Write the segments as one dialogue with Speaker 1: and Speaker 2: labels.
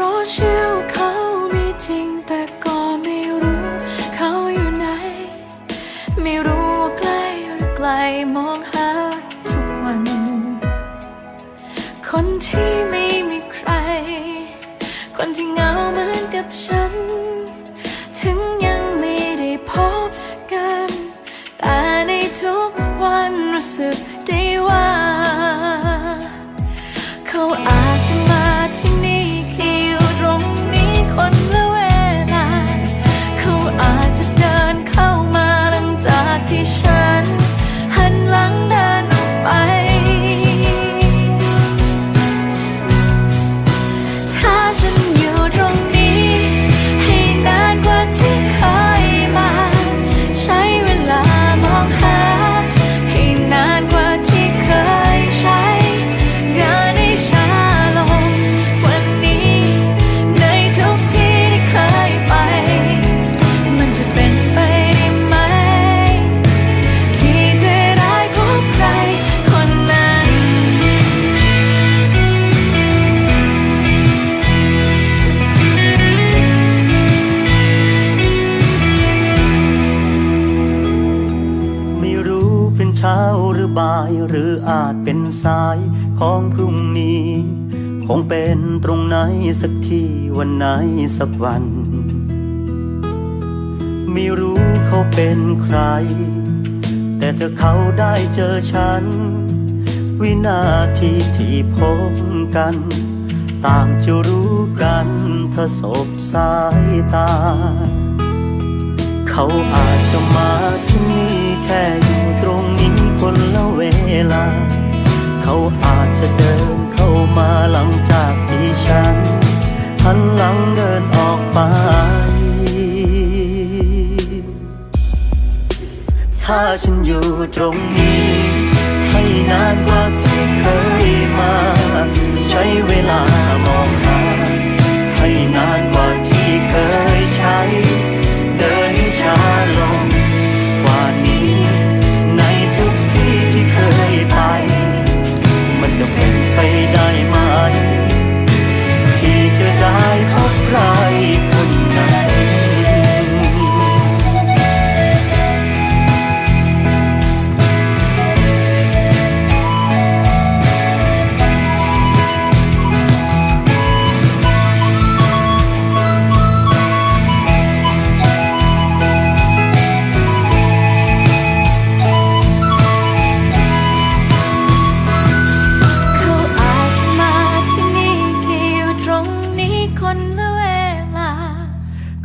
Speaker 1: ราะเชื่อเขามีจริงแต่ายหรื
Speaker 2: ออาจเป็นสายของพรุ่งนี้ คงเป็นตรงไหนสักที่วันไหนสักวัน ไม่รู้เขาเป็นใคร แต่ถ้าเขาได้เจอฉัน วินาทีที่พบกัน ต่างจะรู้กันถ้าสบสายตา เขาอาจจะมาที่นี่แค่ ลา เขาอาจจะเดินเข้ามาหลังจากที่ฉันหันหลังเดินออกไป ถ้าฉันอยู่ตรงนี้ ให้นานกว่าที่เคย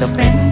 Speaker 2: จะเป็น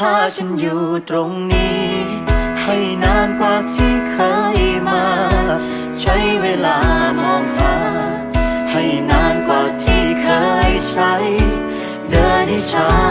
Speaker 1: ถ้าฉันอยู่ตรงนี้ ให้นานกว่าที่เคยมา
Speaker 2: ใช้เวลามองหา ให้นานกว่าที่เคยใช้
Speaker 1: เดินให้ช้า